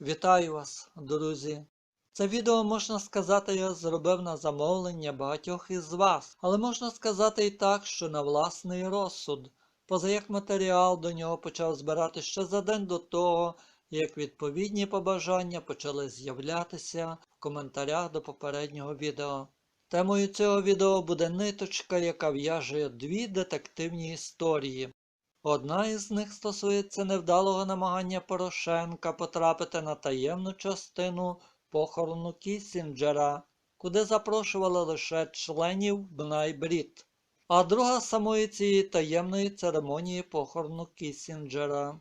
Вітаю вас, друзі! Це відео, можна сказати, я зробив на замовлення багатьох із вас, але можна сказати і так, що на власний розсуд, поза як матеріал до нього почав збирати ще за день до того, як відповідні побажання почали з'являтися в коментарях до попереднього відео. Темою цього відео буде ниточка, яка в'яже дві детективні історії. Одна із них стосується невдалого намагання Порошенка потрапити на таємну частину похорону Кісінджера, куди запрошували лише членів Бнайбрід, а друга самої цієї таємної церемонії похорону Кісінджера.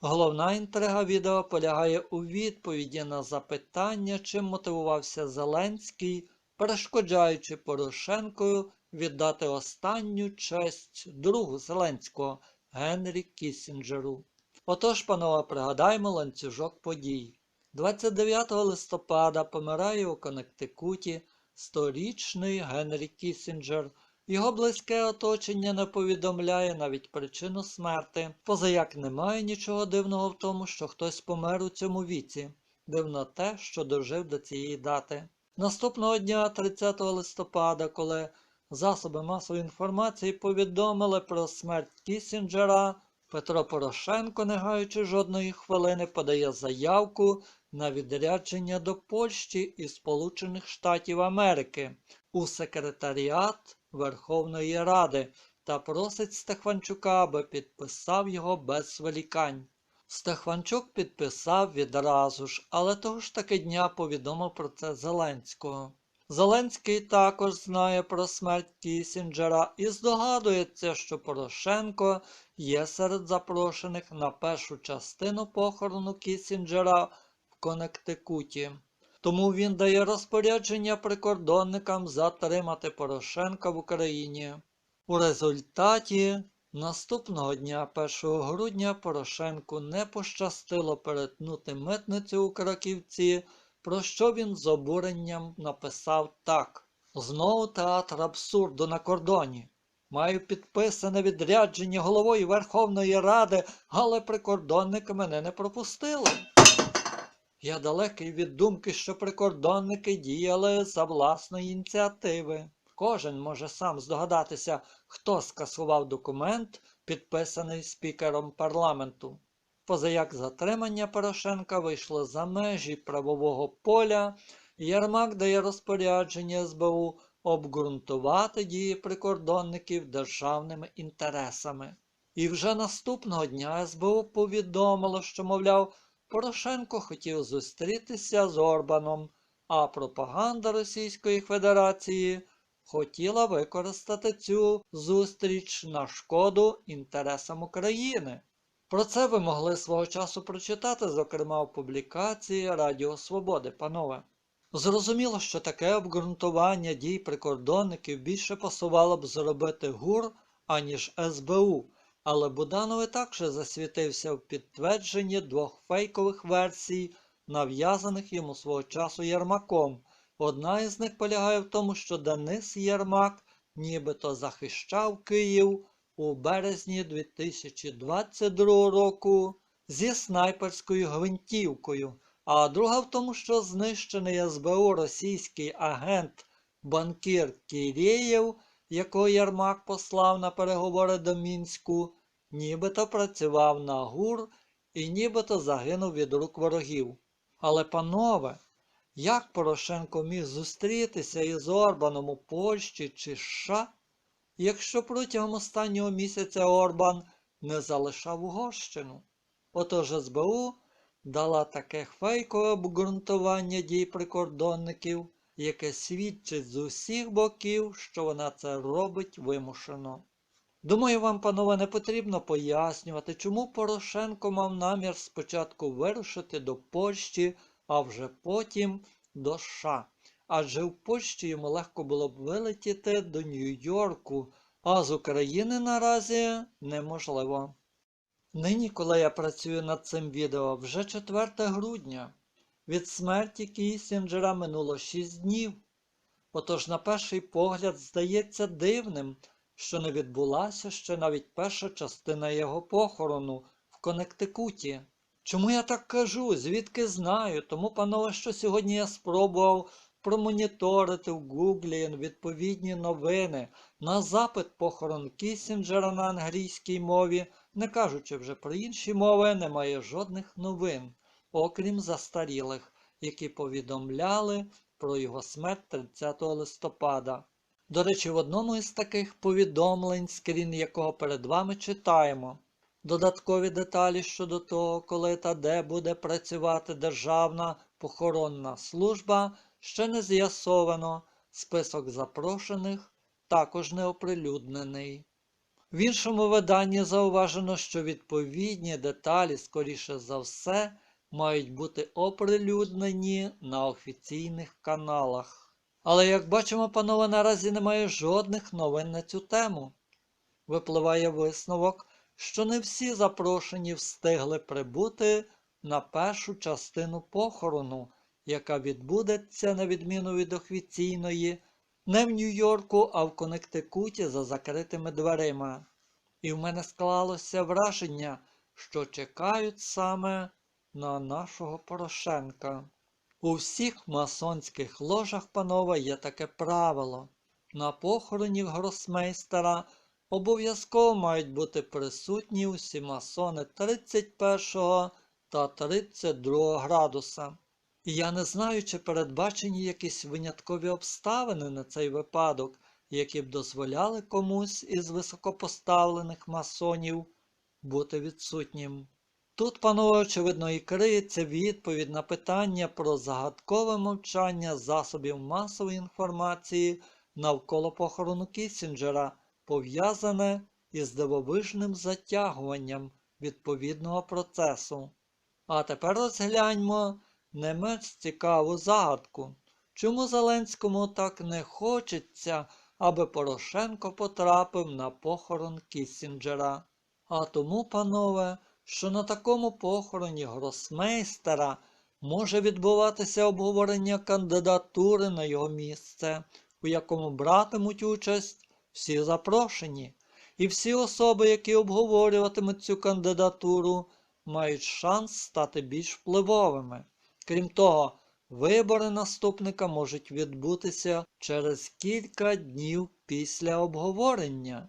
Головна інтрига відео полягає у відповіді на запитання, чим мотивувався Зеленський, перешкоджаючи Порошенкою віддати останню честь другу Зеленського Генрі Кісінджеру. Отож, панове, пригадаємо ланцюжок подій. 29 листопада помирає у Коннектикуті сторічний Генрі Кісінджер. Його близьке оточення не повідомляє навіть причину смерти, поза як немає нічого дивного в тому, що хтось помер у цьому віці. Дивно те, що дожив до цієї дати. Наступного дня, 30 листопада, коли засоби масової інформації повідомили про смерть Кісінджера, Петро Порошенко, не гаючи жодної хвилини, подає заявку на відрядження до Польщі і Сполучених Штатів Америки у секретаріат Верховної Ради та просить Стефанчука, аби підписав його без зволікань. Стефанчук підписав відразу ж, але того ж таки дня повідомив про це Зеленського. Зеленський також знає про смерть Кісінджера і здогадується, що Порошенко є серед запрошених на першу частину похорону Кісінджера в Коннектикуті. Тому він дає розпорядження прикордонникам затримати Порошенка в Україні. У результаті наступного дня, 1 грудня, Порошенку не пощастило перетнути митницю у Краківці, про що він з обуренням написав так: Знову театр абсурду на кордоні. Маю підписане відрядження головою Верховної Ради, але прикордонники мене не пропустили. Я далекий від думки, що прикордонники діяли за власної ініціативи. Кожен може сам здогадатися, хто скасував документ, підписаний спікером парламенту. Позаяк затримання Порошенка вийшло за межі правового поля, Єрмак дає розпорядження СБУ обґрунтувати дії прикордонників державними інтересами. І вже наступного дня СБУ повідомило, що, мовляв, Порошенко хотів зустрітися з Орбаном, а пропаганда Російської Федерації хотіла використати цю зустріч на шкоду інтересам України. Про це ви могли свого часу прочитати, зокрема у публікації Радіо Свободи, панове. Зрозуміло, що таке обґрунтування дій прикордонників більше пасувало б зробити ГУР, аніж СБУ, але Буданов також засвітився в підтвердженні двох фейкових версій, нав'язаних йому свого часу Єрмаком. Одна із них полягає в тому, що Денис Єрмак нібито захищав Київ у березні 2022 року зі снайперською гвинтівкою, а друга в тому, що знищений СБУ російський агент банкір Кірєєв, якого Єрмак послав на переговори до Мінську, нібито працював на ГУР і нібито загинув від рук ворогів. Але, панове, як Порошенко міг зустрітися із Орбаном у Польщі чи США, якщо протягом останнього місяця Орбан не залишав Угорщину? Отож СБУ дала таке фейкове обґрунтування дій прикордонників, яке свідчить з усіх боків, що вона це робить вимушено. Думаю, вам, панове, не потрібно пояснювати, чому Порошенко мав намір спочатку вирушити до Польщі, а вже потім до США. Адже в Польщі йому легко було б вилетіти до Нью-Йорку, а з України наразі неможливо. Нині, коли я працюю над цим відео, вже 4 грудня. Від смерті Кісінджера минуло 6 днів. Отож, на перший погляд, здається дивним, що не відбулася ще навіть перша частина його похорону в Коннектикуті. Чому я так кажу? Звідки знаю? Тому, панове, що сьогодні я спробував промоніторити в Гуглі відповідні новини на запит похорон Кісінджера на англійській мові, не кажучи вже про інші мови, немає жодних новин, окрім застарілих, які повідомляли про його смерть 30 листопада. До речі, в одному із таких повідомлень, скрін якого перед вами читаємо. Додаткові деталі щодо того, коли та де буде працювати Державна похоронна служба, ще не з'ясовано. Список запрошених також не оприлюднений. В іншому виданні зауважено, що відповідні деталі, скоріше за все, мають бути оприлюднені на офіційних каналах. Але, як бачимо, панове, наразі немає жодних новин на цю тему. Випливає висновок, що не всі запрошені встигли прибути на першу частину похорону, яка відбудеться, на відміну від офіційної, не в Нью-Йорку, а в Коннектикуті за закритими дверима. І в мене склалося враження, що чекають саме на нашого Порошенка. У всіх масонських ложах, панове, є таке правило. На похороні гросмейстера обов'язково мають бути присутні усі масони 31 та 32 градуса. Я не знаю, чи передбачені якісь виняткові обставини на цей випадок, які б дозволяли комусь із високопоставлених масонів бути відсутнім. Тут, панове, очевидно, і криється відповідь на питання про загадкове мовчання засобів масової інформації навколо похорону Кісінджера, пов'язане із дивовижним затягуванням відповідного процесу. А тепер розгляньмо не менш цікаву загадку. Чому Зеленському так не хочеться, аби Порошенко потрапив на похорон Кісінджера? А тому, панове, що на такому похороні гросмейстера може відбуватися обговорення кандидатури на його місце, у якому братимуть участь всі запрошені, і всі особи, які обговорюватимуть цю кандидатуру, мають шанс стати більш впливовими. Крім того, вибори наступника можуть відбутися через кілька днів після обговорення.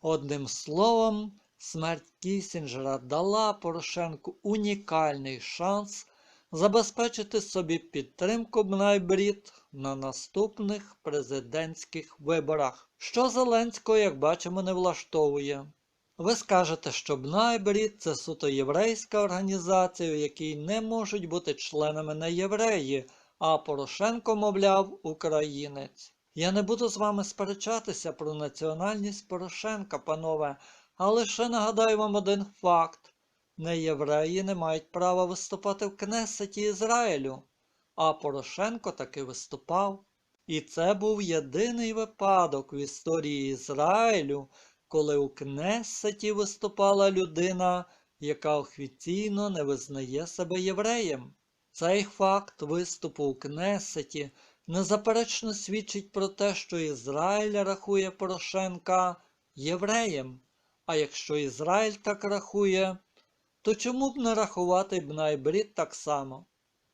Одним словом, смерть Кісінджера дала Порошенку унікальний шанс забезпечити собі підтримку Бнайбрід на наступних президентських виборах, що Зеленського, як бачимо, не влаштовує. Ви скажете, що Бнайбрід – це суто єврейська організація, в якій не можуть бути членами не євреї, а Порошенко, мовляв, українець. Я не буду з вами сперечатися про національність Порошенка, панове, а лише нагадаю вам один факт: неєвреї не мають права виступати в Кнесеті Ізраїлю, а Порошенко таки виступав. І це був єдиний випадок в історії Ізраїлю, коли у Кнесеті виступала людина, яка офіційно не визнає себе євреєм. Цей факт виступу у Кнесеті незаперечно свідчить про те, що Ізраїль рахує Порошенка євреєм. А якщо Ізраїль так рахує, то чому б не рахувати Бнайбрід так само?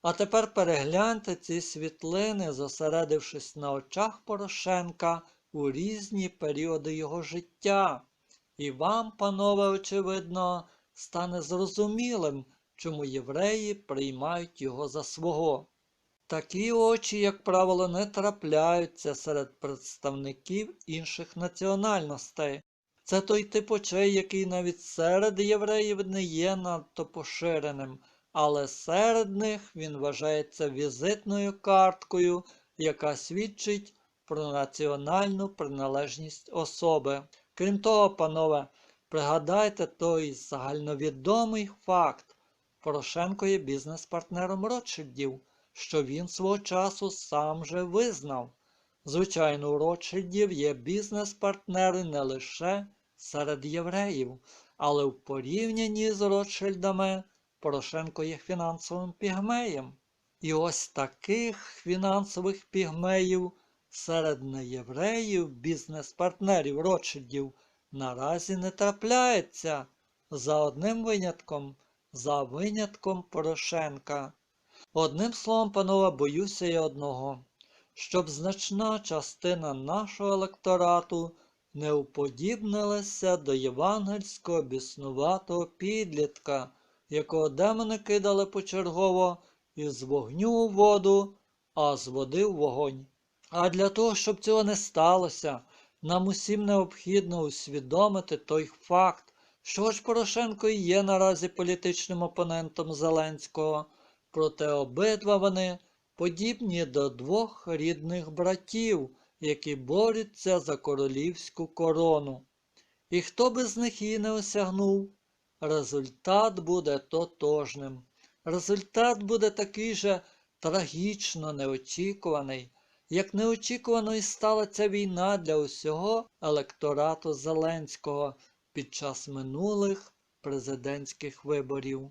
А тепер перегляньте ці світлини, зосередившись на очах Порошенка у різні періоди його життя. І вам, панове, очевидно, стане зрозумілим, чому євреї приймають його за свого. Такі очі, як правило, не трапляються серед представників інших національностей. Це той тип очей, який навіть серед євреїв не є надто поширеним, але серед них він вважається візитною карткою, яка свідчить про національну приналежність особи. Крім того, панове, пригадайте той загальновідомий факт. Порошенко є бізнес-партнером Ротшильдів, що він свого часу сам же визнав. Звичайно, у Ротшильдів є бізнес-партнери не лише серед євреїв, але в порівнянні з Ротшильдами Порошенко є фінансовим пігмеєм. І ось таких фінансових пігмеїв серед неєвреїв, бізнес-партнерів Ротшильдів наразі не трапляється за одним винятком. за винятком Порошенка. Одним словом, панове, боюся я одного, щоб значна частина нашого електорату не уподібнилася до євангельського біснуватого підлітка, якого демони кидали почергово із вогню у воду, а з води в вогонь. А для того, щоб цього не сталося, нам усім необхідно усвідомити той факт, що ж Порошенко і є наразі політичним опонентом Зеленського, проте обидва вони подібні до двох рідних братів, які борються за королівську корону. І хто би з них її не осягнув, результат буде тотожним. Результат буде такий же трагічно неочікуваний, як неочікувано і стала ця війна для усього електорату Зеленського під час минулих президентських виборів.